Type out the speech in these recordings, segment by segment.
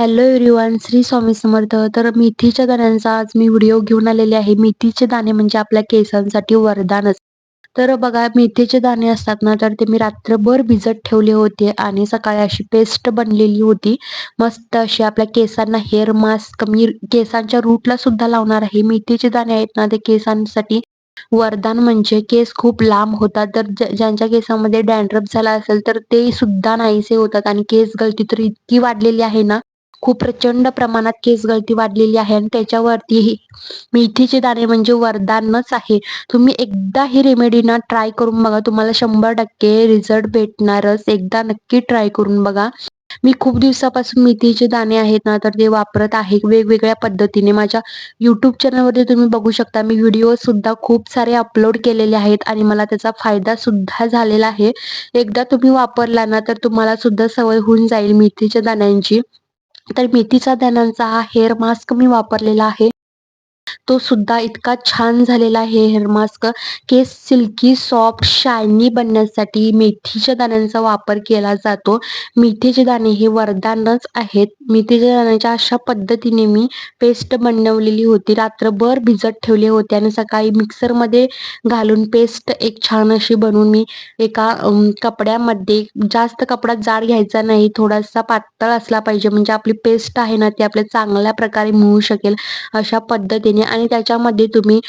Hello everyone Shri Swami Samarth. तर मेथीच्या दाण्यांचा आज मी व्हिडिओ घेऊन आलेले आहे. मेथीचे दाणे म्हणजे आपल्या केसांसाठी वरदानच तर बघा मेथीचे दाणे असतात ना तर ते मी रात्रभर भिजत ठेवले होते आणि सकाळी अशी पेस्ट बनलेली होती. मस्त अशी आपल्या केसांना हेअर मास्क मी केसांच्या रूटला सुद्धा लावणार आहे. मेथीचे दाणे आहेत ना ते केसांसाठी वरदान म्हणजे केस खूप लांब होतात. तर ज्यांच्या केसामध्ये डॅन्ड्रफ झाला असेल तर ते सुद्धा नाहीसे होतात आणि केस गळती तर इतकी वाढलेली आहे ना खूप प्रचंड प्रमाणात केस गळती वाढलेली आहे आणि त्याच्यावरती मेथीचे दाणे म्हणजे वरदानच आहे. तुम्ही एकदा ही रेमेडी ना ट्राय करून बघा. तुम्हाला शंभर टक्के रिझल्ट भेटणारच. एकदा नक्की ट्राय करून बघा. मी खूप दिवसापासून मेथीचे दाणे आहेत ना तर ते वापरत आहे. वेगवेगळ्या पद्धतीने माझ्या युट्यूब चॅनलवरती तुम्ही बघू शकता. मी व्हिडिओ सुद्धा खूप सारे अपलोड केलेले आहेत आणि मला त्याचा फायदा सुद्धा झालेला आहे. एकदा तुम्ही वापरला ना तर तुम्हाला सुद्धा सवय होऊन जाईल मेथीच्या दाण्यांची. तर मेथीचा दाण्यांचा हा हेअर मास्क मी वापरलेला आहे. तो सुद्धा इतका छान झालेला आहे हेअर मास्क केस सिल्की सॉफ्ट शायनी बनण्यासाठी मेथीच्या दाण्यांचा वापर केला जातो. मेथीचे दाणे हे वरदानच आहेत. मेथीच्या दाण्याच्या अशा पद्धतीने मी पेस्ट बनवलेली होती. रात्रभर भिजत ठेवले होते आणि सकाळी मिक्सरमध्ये घालून पेस्ट एक छान अशी बनवून मी एका कपड्यामध्ये जास्त कपडा जाड घ्यायचा नाही थोडासा पातळ असला पाहिजे. म्हणजे आपली पेस्ट आहे ना ती आपल्या चांगल्या प्रकारे मिळू शकेल अशा पद्धतीने. आणि आणि त्याच्यामध्ये तुम्ही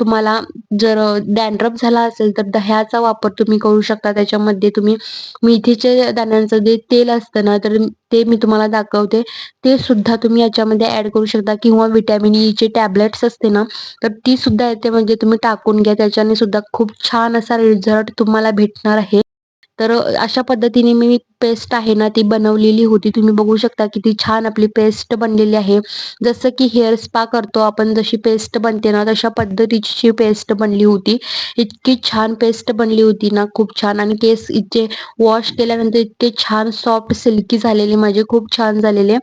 तुम्हाला जर डॅन्ड्रप झाला असेल तर दह्याचा वापर तुम्ही करू शकता. त्याच्यामध्ये तुम्ही मेथीचे दाण्यांचं जे तेल असतं ना तर ते मी तुम्हाला दाखवते. ते सुद्धा तुम्ही याच्यामध्ये ऍड करू शकता किंवा व्हिटॅमिन ई e चे टॅबलेट्स असते ना तर ती सुद्धा येते. म्हणजे तुम्ही टाकून घ्या. त्याच्याने सुद्धा खूप छान असा रिझल्ट तुम्हाला भेटणार आहे. तर अशा पद्धतीने मी पेस्ट आहे ना ती बनवलेली होती. तुम्ही बघू शकता किती छान आपली पेस्ट बनलेली आहे. जसं की हेअर स्पा करतो आपण जशी पेस्ट बनते ना तशा पद्धतीची पेस्ट बनली होती. इतकी छान पेस्ट बनली होती ना खूप छान. आणि केस इतके वॉश केल्यानंतर इतके छान सॉफ्ट सिल्की झालेले माझे खूप छान झालेले.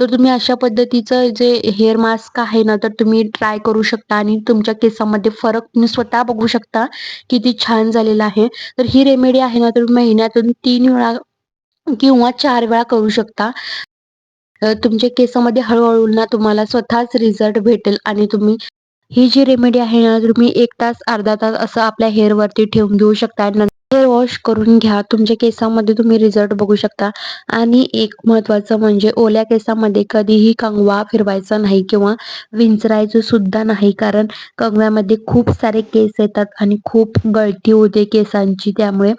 तर तुम्ही अशा पद्धतीचं जे हेअर मास्क आहे ना तर तुम्ही ट्राय करू शकता. आणि तुमच्या केसामध्ये फरक तुम्ही स्वतः बघू शकता किती छान झालेला आहे. तर ही रेमेडी आहे ना तर महिन्यातून तीन वेळा किंवा चार वेळा करू शकता. तुमच्या केसामध्ये हळूहळू ना तुम्हाला स्वतःच रिझल्ट भेटेल आणि तुम्ही ही जी रेमेडी आहे ना तुम्ही एक तास अर्धा तास असं आपल्या हेअरवरती ठेवून घेऊ शकता. हेअर वॉश करून घ्या. तुमच्या केसामध्ये तुम्ही रिझल्ट बघू शकता. आणि एक महत्वाचं म्हणजे ओल्या केसामध्ये कधीही कंगवा फिरवायचा नाही किंवा विंचरायचं सुद्धा नाही. कारण कंगव्यामध्ये खूप सारे केस येतात आणि खूप गळती होते केसांची त्यामुळे.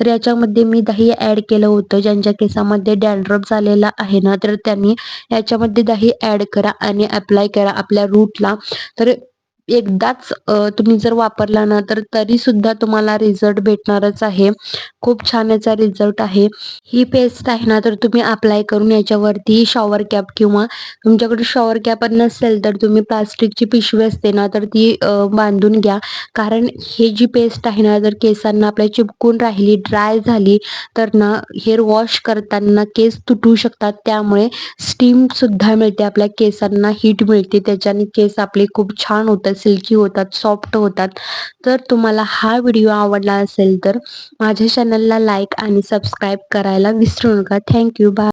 तर याच्यामध्ये मी दही ऍड केलं होतं. ज्यांच्या केसामध्ये डॅन्ड्रफ झालेला आहे ना तर त्यांनी याच्यामध्ये दही ऍड करा आणि अप्लाय करा आपल्या रूटला तर एकदाच तुम्ही जर वापरला ना तर तरी सुद्धा तुम्हाला रिझल्ट भेटणारच आहे. खूप छान याचा रिझल्ट आहे. ही पेस्ट आहे ना तर तुम्ही अप्लाय करून याच्यावरती शॉवर कॅप किंवा तुमच्याकडे शॉवर कॅप नसेल तर तुम्ही प्लास्टिकची पिशवी असते ना तर ती बांधून घ्या. कारण हे जी पेस्ट आहे ना जर केसांना आपल्या चिपकून राहिली ड्राय झाली तर ना हेअर वॉश करताना केस तुटू शकतात. त्यामुळे स्टीम सुद्धा मिळते आपल्या केसांना हीट मिळते. त्याच्याने केस आपले खूप छान होतात. सिल्की होतात सॉफ्ट होतात. तर तुम्हाला हा व्हिडिओ आवडला असेल तर माझ्या चॅनलला लाईक आणि सबस्क्राईब करायला विसरू नका. Thank you bye